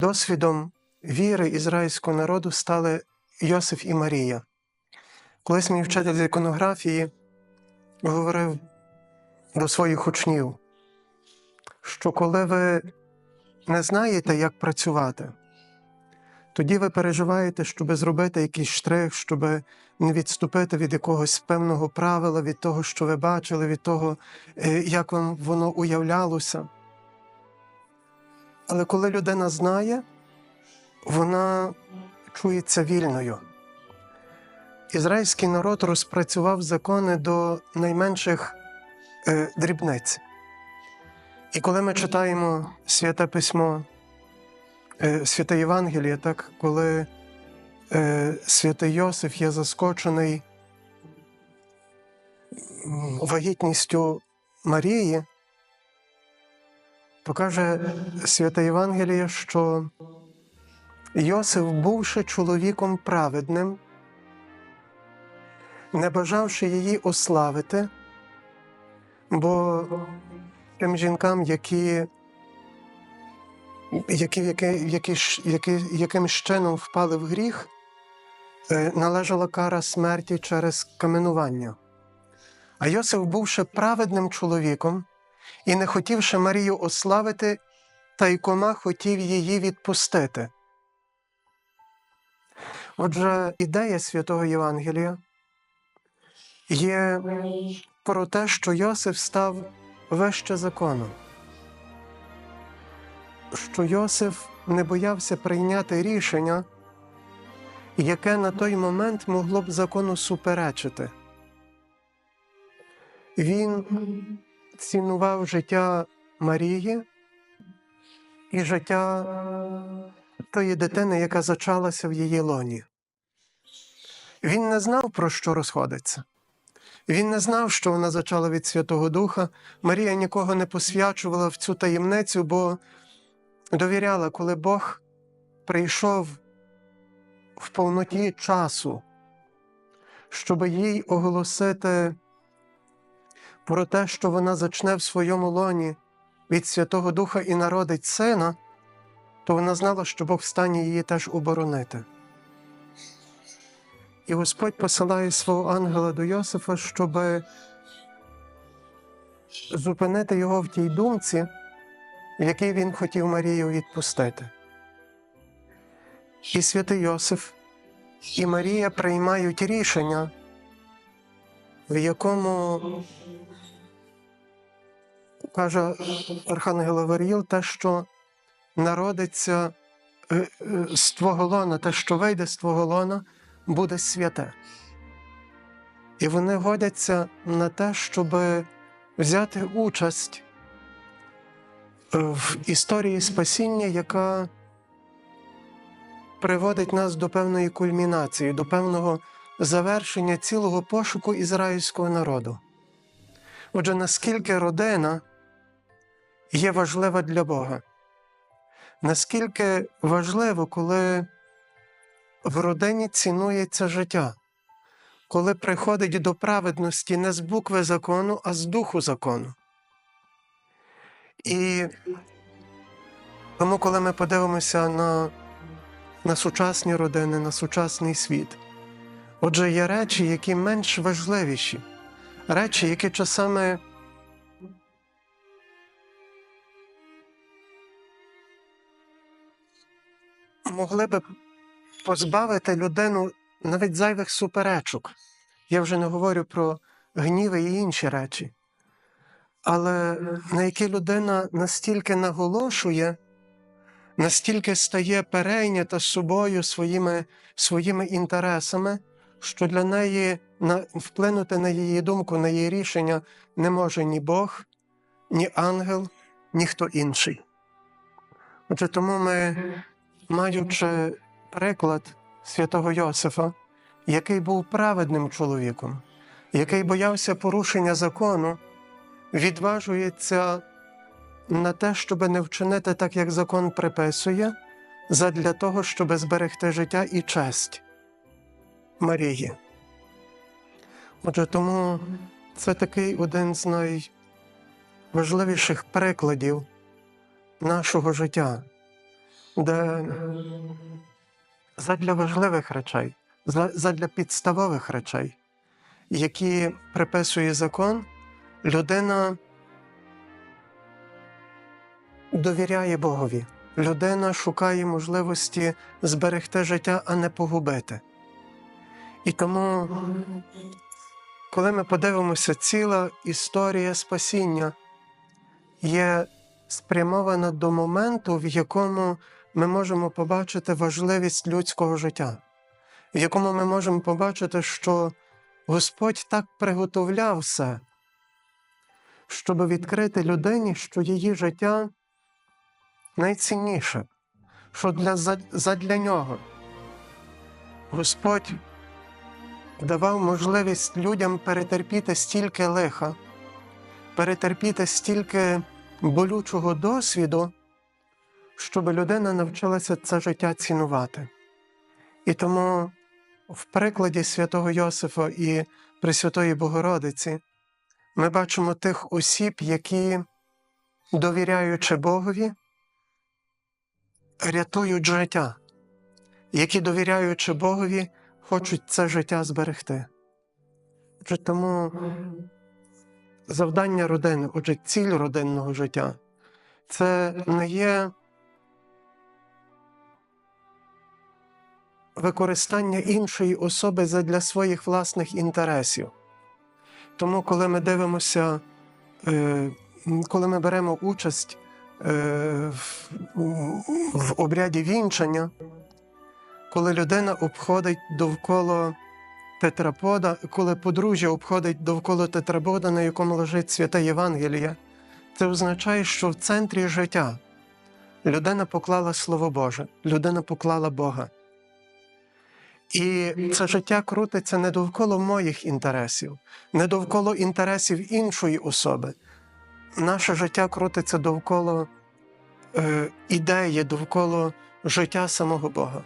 Досвідом віри ізраїльського народу стали Йосиф і Марія. Колись мій вчитель з іконографії говорив до своїх учнів, що коли ви не знаєте, як працювати, тоді ви переживаєте, щоб зробити якийсь штрих, щоб не відступити від якогось певного правила, від того, що ви бачили, від того, е, як вам воно уявлялося. Але коли людина знає, вона чується вільною. Ізраїльський народ розпрацював закони до найменших е, дрібниць. І коли ми читаємо святе письмо, е, святе Євангеліє, так, коли е, святий Йосиф є заскочений вагітністю Марії, то каже святе Євангеліє, що Йосиф, бувши чоловіком праведним, не бажавши її ославити, бо тим жінкам, які, які, які, які якимсь чином впали в гріх, е, належала кара смерті через каменування. А Йосиф, бувши праведним чоловіком і не хотівши Марію ославити, тайкома хотів її відпустити. Отже, ідея святого Євангелія є про те, що Йосиф став вище закону, що Йосиф не боявся прийняти рішення, яке на той момент могло б закону суперечити. Він цінував життя Марії і життя тої дитини, яка зачалася в її лоні. Він не знав, про що розходиться. Він не знав, що вона зачала від Святого Духа. Марія нікого не посвячувала в цю таємницю, бо довіряла, коли Бог прийшов в повноті часу, щоб їй оголосити про те, що вона зачне в своєму лоні від Святого Духа і народить сина, то вона знала, що Бог в стані її теж оборонити. І Господь посилає свого ангела до Йосифа, щоб зупинити його в тій думці, в якій він хотів Марію відпустити. І святий Йосиф і Марія приймають рішення, в якому каже Архангел Гавриїл, те, що народиться е, е, з твого лона, те, що вийде з твого лона, буде святе. І вони годяться на те, щоб взяти участь е, в історії спасіння, яка приводить нас до певної кульмінації, до певного завершення цілого пошуку ізраїльського народу. Отже, наскільки родина є важлива для Бога, наскільки важливо, коли в родині цінується життя, коли приходить до праведності не з букви закону, а з духу закону. І тому, коли ми подивимося на, на сучасні родини, на сучасний світ, отже, є речі, які менш важливіші, речі, які часами могли би позбавити людину навіть зайвих суперечок. Я вже не говорю про гніви і інші речі. Але на які людина настільки наголошує, настільки стає перейнята собою своїми, своїми інтересами, що для неї на, вплинути на її думку, на її рішення не може ні Бог, ні ангел, ні хто інший. Отже, тому ми, маючи приклад святого Йосифа, який був праведним чоловіком, який боявся порушення закону, відважується на те, щоб не вчинити так, як закон приписує, задля того, щоб зберегти життя і честь Марії. Отже, тому це такий один з найважливіших прикладів нашого життя, де задля важливих речей, задля підставових речей, які приписує закон, людина довіряє Богові. Людина шукає можливості зберегти життя, а не погубити. І тому, коли ми подивимося, ціла історія спасіння є спрямована до моменту, в якому ми можемо побачити важливість людського життя, в якому ми можемо побачити, що Господь так приготовляв все, щоб відкрити людині, що її життя найцінніше, що для, задля нього. Господь давав можливість людям перетерпіти стільки лиха, перетерпіти стільки болючого досвіду, щоб людина навчилася це життя цінувати. І тому в прикладі святого Йосифа і Пресвятої Богородиці ми бачимо тих осіб, які, довіряючи Богові, рятують життя, які, довіряючи Богові, хочуть це життя зберегти. Тому завдання родини, отже, ціль родинного життя це не є використання іншої особи задля своїх власних інтересів. Тому, коли ми дивимося, е, коли ми беремо участь е, в обряді вінчання, коли людина обходить довкола тетрапода, коли подружжя обходить довкола тетрапода, на якому лежить святе Євангеліє, це означає, що в центрі життя людина поклала Слово Боже, людина поклала Бога. І це життя крутиться не довкола моїх інтересів, не довкола інтересів іншої особи. Наше життя крутиться довкола е, ідеї, довкола життя самого Бога.